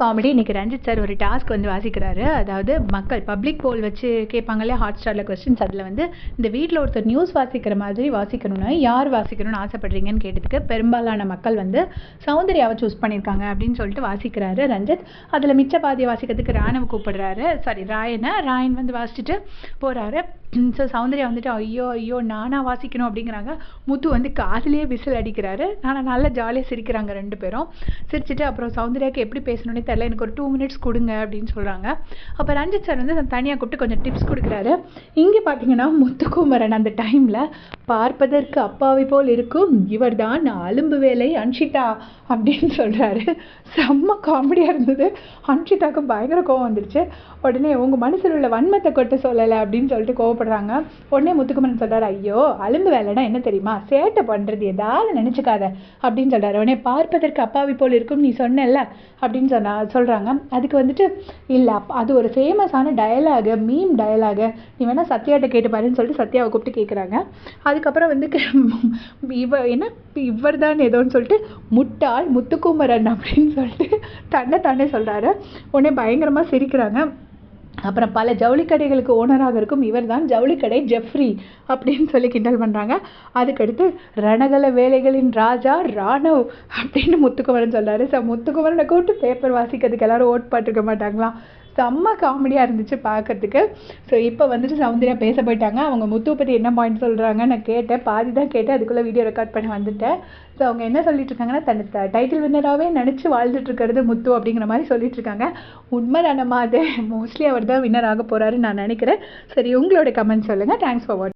Comedy இன்னைக்கு Ranjith sir ஒரு task வந்து வாசிக்கிறாரு. அதாவது மக்கள் பப்ளிக் போல் வச்சு கேட்பாங்களே ஹாட் ஸ்டாரில் கொஸ்டின்ஸ் அதில் வந்து இந்த வீட்டில் ஒருத்தர் நியூஸ் வாசிக்கிற மாதிரி வாசிக்கணும்னா யார் வாசிக்கணும்னு ஆசைப்படுறீங்கன்னு கேட்டதுக்கு பெரும்பாலான மக்கள் வந்து சௌந்தர்யாவை சூஸ் பண்ணியிருக்காங்க அப்படின்னு சொல்லிட்டு வாசிக்கிறாரு ரஞ்சித். அதில் மிச்ச பாதியை வாசிக்கிறதுக்கு ராணவ கூப்பிடுறாரு. சாரி ராயனை. ராயன் வந்து வாசிச்சுட்டு போகிறாரு ஸோ சௌந்தர்யா வந்துட்டு ஐயோ ஐயோ நானா வாசிக்கணும் அப்படிங்கிறாங்க. முத்து வந்து காதுலேயே விசில் அடிக்கிறாரு. ஆனால் நல்லா ஜாலியாக சிரிக்கிறாங்க ரெண்டு பேரும். சிரிச்சிட்டு அப்புறம் சௌந்தர்யாவுக்கு எப்படி பேசணும்னு தெரியல எனக்கு ஒரு டூ மினிட்ஸ் கொடுங்க அப்படின்னு சொல்கிறாங்க அப்போ ரஞ்சித் சார் வந்து தனியாக கூப்பிட்டு கொஞ்சம் டிப்ஸ் கொடுக்குறாரு. இங்கே பார்த்தீங்கன்னா முத்துக்குமரன் அந்த டைமில் பார்ப்பதற்கு அப்பாவை போல் இருக்கும். இவர் தான் அலும்பு வேலை அன்ஷிதா அப்படின்னு சொல்கிறாரு செம்ம காமெடியாக இருந்தது. அன்ஷிதாவுக்கு பயங்கர கோவம் வந்துருச்சு. உடனே உங்கள் மனசில் உள்ள வன்மத்தை கொட்ட சொல்லலை அப்படின்னு சொல்லிட்டு கோவப்படுறாங்க. உடனே முத்துக்குமரன் சொல்கிறாரு ஐயோ அலும்பு வேலைன்னா என்ன தெரியுமா? சேட்டை பண்ணுறது ஏதாவது நினச்சிக்காத அப்படின்னு சொல்கிறாரு உடனே பார்ப்பதற்கு அப்பாவி போல் இருக்கும் நீ சொன்னல அப்படின்னு சொன்னா சொல்கிறாங்க அதுக்கு வந்துட்டு இல்லை அப் அது ஒரு ஃபேமஸான டயலாகு மீம் டயலாகு நீ வேணால் சத்யாட்ட கேட்டு பாருன்னு சொல்லிட்டு சத்யாவை கூப்பிட்டு கேட்குறாங்க அதுக்கப்புறம் வந்து இவ என்ன? இவர் தான் ஏதோன்னு சொல்லிட்டு முட்டாள் முத்துக்குமரன் அப்படின்னு சொல்லிட்டு தன்னை தானே சொல்கிறாரு உடனே பயங்கரமாக சிரிக்கிறாங்க. அப்புறம் பல ஜவுளி கடைகளுக்கு ஓனராக இருக்கும் இவர் தான் ஜவுளி கடை ஜெஃப்ரி அப்படின்னு சொல்லி கிண்டல் பண்ணுறாங்க அதுக்கடுத்து ரணகல வேலைகளின் ராஜா ராணவ் அப்படின்னு முத்துக்குமரன் சொல்கிறாரு ஸோ முத்துக்குமரனை கூப்பிட்டு பேப்பர் வாசிக்கிறதுக்கு எல்லாரும் ஓட் போட்டிருக்க மாட்டாங்களாம். செம்ம காமெடியாக இருந்துச்சு பார்க்கறதுக்கு ஸோ இப்போ வந்துட்டு சௌந்தர்யா பேச போயிட்டாங்க. அவங்க முத்துவை பற்றி என்ன பாயிண்ட் சொல்கிறாங்க நான் கேட்டேன். பாதி தான் கேட்டேன். அதுக்குள்ளே வீடியோ ரெக்கார்ட் பண்ணி வந்துட்டேன். ஸோ அவங்க என்ன சொல்லிட்டு இருக்காங்கன்னா தன் டைட்டில் வின்னராகவே நினச்சி வாழ்ந்துட்டு இருக்கிறது முத்து அப்படிங்கிற மாதிரி சொல்லிட்டு இருக்காங்க. உண்மை தானம்மா அது? மோஸ்ட்லி அவர் தான் வின்னர் ஆக போகிறாருன்னு நான் நினைக்கிறேன். சரி உங்களோட கமெண்ட் சொல்லுங்கள் தேங்க்ஸ் ஃபார் வாட்ச்